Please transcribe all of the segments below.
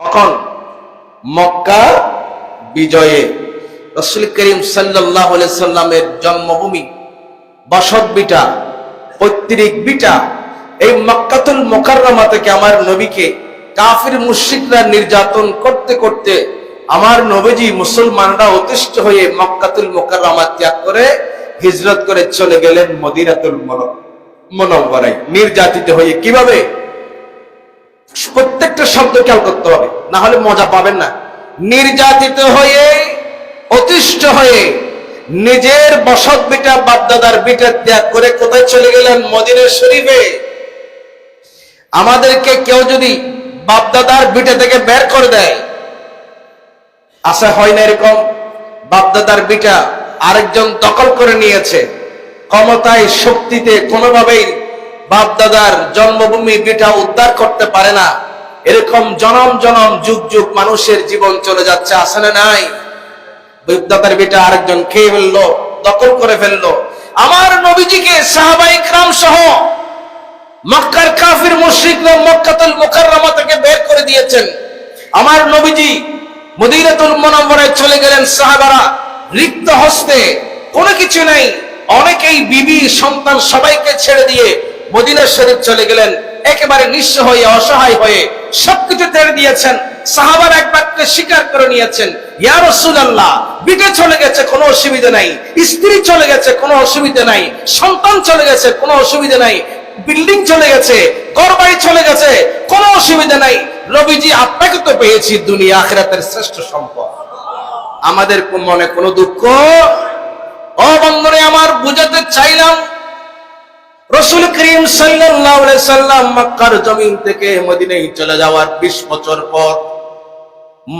কখন? মক্কা বিজয়ে। রসুল করিম সাল্লাহ সাল্লামের জন্মভূমি বসত বিটা পৈতৃক বিটা এই মক্কাতুল মোকাররমা থেকে আমার নবীকে কাফির মুশরিকরা নির্যাতন করতে করতে আমার নবীজি মুসলমানরা অতিষ্ঠ হয়ে মক্কাতুল মোকাররমা ত্যাগ করে হিজরত করে চলে গেলেন মদিনাতুল মনব্বরাই নির্যাতিত হয়ে কীভাবে? শব্দ খেয়াল করতে হবে, না হলে মজা পাবেন না। নির্যাতিত হয়ে, অতিষ্ঠ হয়ে নিজের বসত বিটা, বাপদাদার বিটা ত্যাগ করে কোথায় চলে গেলেন মদিনের শরীফে? আমাদেরকে কেউ যদি বাপদাদার বিটা থেকে বের করে দেয়, আশা হয় না এরকম? বাপদাদার বিটা আরেকজন দখল করে নিয়েছে। ক্ষমতায়, শক্তিতে কোনোভাবেই বাপদাদার জন্মভূমি বিটা উদ্ধার করতে পারে না। এরকম জনম জনম যুগ যুগ মানুষের জীবন চলে যাচ্ছে আসলে নাই? বাপদাদার বিটা আরেকজন খেয়ে ফেলল, দখল করে ফেলল। আমার নবীজিকে সাহাবাই ক্রাম সহ মক্কার কাফির মুশরিকরা মক্কাতুল মুকাররমা থেকে বের করে দিয়েছেন। আমার নবীজি মদিনাতুল মুনাওয়ারায় চলে গেলেন সাহাবারা রিক্ত হস্তে। কোনো কিছু নাই। অনেকেই বিবি, সন্তান সবাইকে ছেড়ে দিয়ে মদিনা শরীফ চলে গেলেন। একেবারে নিঃস্ব হয়ে, অসহায় হয়ে সবকিছু ছেড়ে দিয়েছেন। সাহাবার এক বাক্যে স্বীকার করে নিয়েছেন, ইয়া রাসূলুল্লাহ, বিটে চলে গেছে, কোনো অসুবিধা নাই। স্ত্রী চলে গেছে, কোনো অসুবিধা নাই। সন্তান চলে গেছে, কোনো অসুবিধা নাই। বিল্ডিং চলে গেছে ঘর চলে গেছে, কোনো অসুবিধা নাই। রবিজি আপনাকে তো পেয়েছি, দুনিয়া আখেরাতের শ্রেষ্ঠ সম্পদ। আমাদের মনে কোনো দুঃখ? ও বন্ধুরে আমার বুঝাতে চাইলাম রসুল করিম সাল্লাম মক্কার জমিন থেকে মদিনায় চলে যাওয়ার 20 বছর পর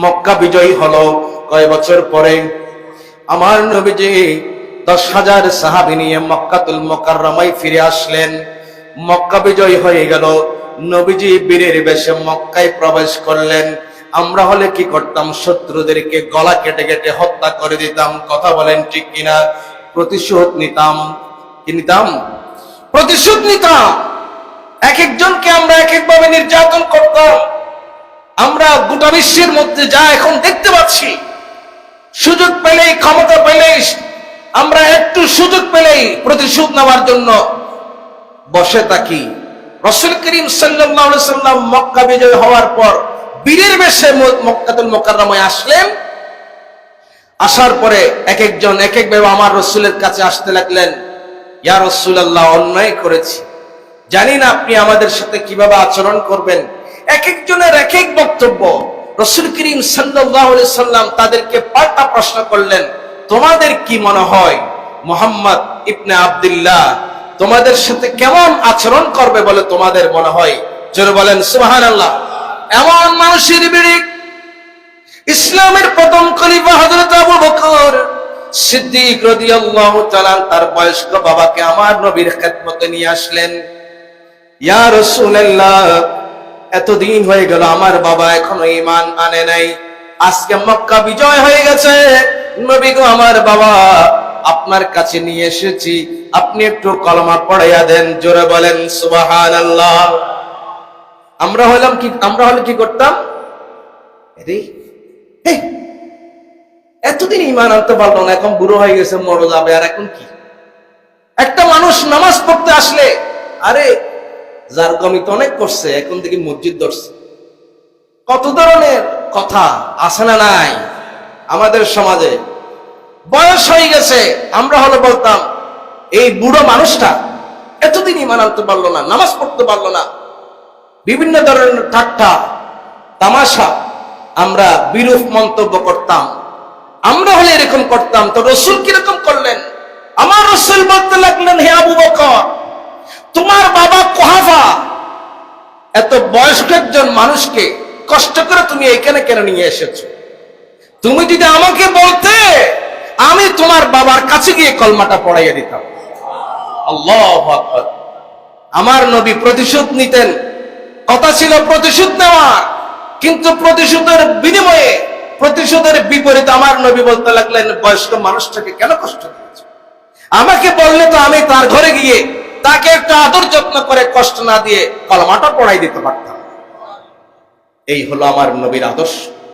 মক্কা বিজয়ী হলো। কয় বছর পরে? আমার নবীজি দশ হাজার সাহাবি নিয়ে মক্কাতুল মোকাররমায় ফিরে আসলেন। মক্কা বিজয় হয়ে গেল। নবীজি বীরের বেশে মক্কায় প্রবেশ করলেন। আমরা হলে কি করতাম? শত্রুদেরকে গলা কেটে কেটে হত্যা করে দিতাম। কথা বলেন ঠিক কিনা? প্রতিশোধ নিতাম। কি নিতাম? প্রতিশোধ নিতাম। এক একজনকে আমরা এক একভাবে নির্যাতন করতাম। আমরা গোটা বিশ্বের মধ্যে যা এখন দেখতে পাচ্ছি, সুযোগ পেলেই, ক্ষমতা পেলেই, আমরা একটু সুযোগ পেলেই প্রতিশোধ নেওয়ার জন্য বসে থাকি। রসুল করিম সাল্লাম মক্কা বিজয় হওয়ার পর বীরের বেশে মক্কাতুল মোকাররমায় আসলেন। আসার পরে এক একজন, এক এক ভাবে আমার রসুলের কাছে আসতে লাগলেন। ইয়া রসুলাল্লাহ, অন্যায় করেছি। জানি না আপনি আমাদের সাথে কীভাবে আচরণ করবেন। এক একজনের এক এক বক্তব্য। রসুল করিম সাল্লাম তাদেরকে পাল্টা প্রশ্ন করলেন, তোমাদের কি মনে হয় মোহাম্মদ ইবনে আব্দুল্লাহ, তোমাদের সাথে কেমন আচরণ করবে বলে তোমাদের মনে হয়? জোরে বলেন এমন মানুষের বিড়ি ইসলামের প্রথম খলিফা সিদ্দিক রাদিয়াল্লাহু তাআলা তার বয়স্ক বাবাকে আমার নবীর খেদমতে নিয়ে আসলেন। ইয়া রাসূলুল্লাহ এতদিন হয়ে গেল আমার বাবা এখনও ঈমান আনে নাই। আজকে মক্কা বিজয় হয়ে গেছে। নবী গো আমার বাবা আপনার কাছে নিয়ে এসেছি। আপনি একটু কলমা পড়াইয়া দেন জোরে বলেন সুবহানাল্লাহ। আমরা হলাম কি আমরা হলে কি করতাম? এই, এতদিন ইমান আনতে পারল না, এখন বুড়ো হয়ে গেছে মরো যাবে আর এখন কি? একটা মানুষ নামাজ পড়তে আসলে, আরে, যার কমি তো অনেক করছে, এখন থেকে মসজিদ ধরছে। কত ধরনের কথা আছে না নাই আমাদের সমাজে? বয়স হয়ে গেছে, আমরা হলে বলতাম, এই বুড়ো মানুষটা এতদিন ইমান আনতে পারল না, নামাজ পড়তে পারল না। বিভিন্ন ধরনের ঠাট্টা, তামাশা আমরা বিরূপ মন্তব্য করতাম। আমরা হলে এরকম করতাম, তো রসুল কীরকম করলেন? আমার রসুল বলতে লাগলেন, হে আবু বকর, তোমার বাবা কোহাফা এত বয়স্ক একজন মানুষকে কষ্ট করে তুমি এখানে কেন নিয়ে এসেছ? তুমি যদি আমাকে বলতে, আমি তোমার বাবার কাছে গিয়ে কলমাটা পড়াইয়া দিতাম। আমার নবী প্রতিশোধ নিতেন। কথা ছিল প্রতিশোধ নেওয়া কিন্তু প্রতিশোধের বিনিময়ে প্রতিশোধের বিপরীত আমার নবী বলতে লাগলেন, বয়স্ক মানুষটাকে কেন কষ্ট দিয়েছ? আমাকে বললে তো আমি তার ঘরে গিয়ে তাকে একটা আদর যত্ন করে কষ্ট না দিয়ে কলমাটা পড়াই দিতে পারতাম। এই হলো আমার নবীর আদর্শ।